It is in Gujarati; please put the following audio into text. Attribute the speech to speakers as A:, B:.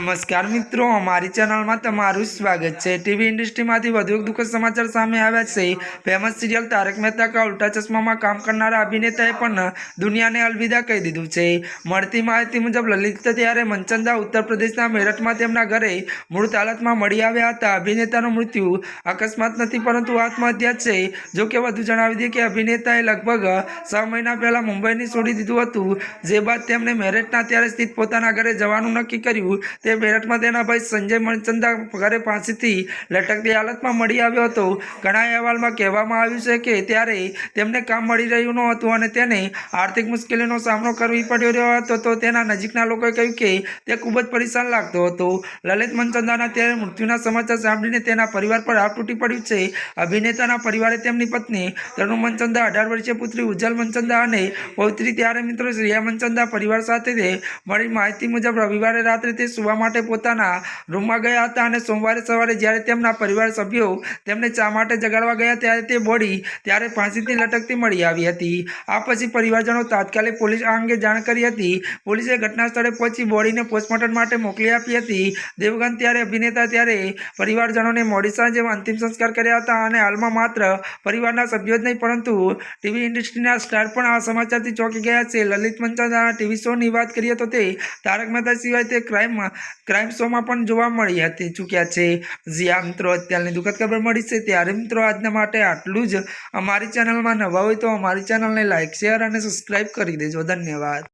A: નમસ્કાર મિત્રો, અમારી ચેનલમાં તમારું સ્વાગત છે. ટીવી ઇન્ડસ્ટ્રીમાંથી વધુ એક દુઃખદ સમાચાર સામે આવ્યા છે. ફેમસ સિરિયલ તારક મહેતા કા ઉલ્ટા ચશ્મામાં કામ કરનારા અભિનેતાએ પણ દુનિયાને અલવિદા કહી દીધું છે. મળતી માહિતી મુજબ લલિત ત્યારે મનચંદા ઉત્તર પ્રદેશના મેરઠમાં તેમના ઘરે મૃત હાલતમાં મળી આવ્યા હતા. અભિનેતાનું મૃત્યુ અકસ્માત નથી, પરંતુ આત્મહત્યા છે. જો કે વધુ જણાવી દઈએ કે અભિનેતાએ લગભગ છ મહિના પહેલાં મુંબઈની છોડી દીધું હતું. જે બાદ તેમણે મેરઠના ત્યારે સ્થિત પોતાના ઘરે જવાનું નક્કી કર્યું. તે મેરઠમાં તેના ભાઈ સંજય મણચંદા ઘરે પાસેથી લટકતી હાલતમાં મળી આવ્યો હતો. ઘણા અહેવાલમાં કહેવામાં આવ્યું છે કે ત્યારે તેમને કામ મળી રહ્યું ન હતું અને તેને આર્થિક મુશ્કેલીનો સામનો કરવી પડ્યો રહ્યો હતો. તો તેના નજીકના લોકોએ કહ્યું કે તે ખૂબ જ પરેશાન લાગતો હતો. લલિત મનચંદાના ત્યારે મૃત્યુના સમાચાર સાંભળીને તેના પરિવાર પર હાથ તૂટી પડ્યું છે. અભિનેતાના પરિવારે તેમની પત્ની તનુ મનચંદા અઢાર વર્ષીય પુત્રી ઉજ્જવલ મનચંદા અને પૌત્રી ત્યારે મિત્રો શ્રેયા મનચંદા પરિવાર સાથે તે મળી માહિતી મુજબ રવિવારે રાત્રે તે સુવા માટે પોતાના રૂમમાં ગયા હતા અને સોમવારે સવારે જ્યારે તેમના પરિવાર સભ્યો તેમને ચા માટે જગાડવા ગયા ત્યારે તે બોડી ત્યારે ફાંસીથી લટકતી મળી આવી હતી. આ પછી પરિવારજનો તાત્કાલિક પોલીસ આ અંગે જાણ કરી હતી. પોલીસે ઘટના સ્થળે પહોંચી બોડીને પોસ્ટમોર્ટમ માટે મોકલી આપી હતી. દેવગન ત્યારે અભિનેતા ત્યારે પરિવારજનોને મોડી સાંજે અંતિમ સંસ્કાર કર્યા હતા અને હાલમાં માત્ર પરિવારના સભ્યો જ નહીં, પરંતુ ટીવી ઇન્ડસ્ટ્રીના સ્ટાર પણ આ સમાચારથી ચોંકી ગયા છે. લલિત મંચાના ટીવી શોની વાત કરીએ તો તે તારક મહેતા સિવાય તે ક્રાઇમ ક્રાઇમ શોમાં પણ જોવા મળી હતી. ચૂક્યા છે? જ્યાં મિત્રો અત્યારની દુઃખદ ખબર મળી છે. ત્યારે મિત્રો આજના માટે આટલું જ. અમારી ચેનલમાં નવા હોય તો અમારી ચેનલને લાઇક શેર અને સબસ્ક્રાઈબ કરી દેજો. ધન્યવાદ.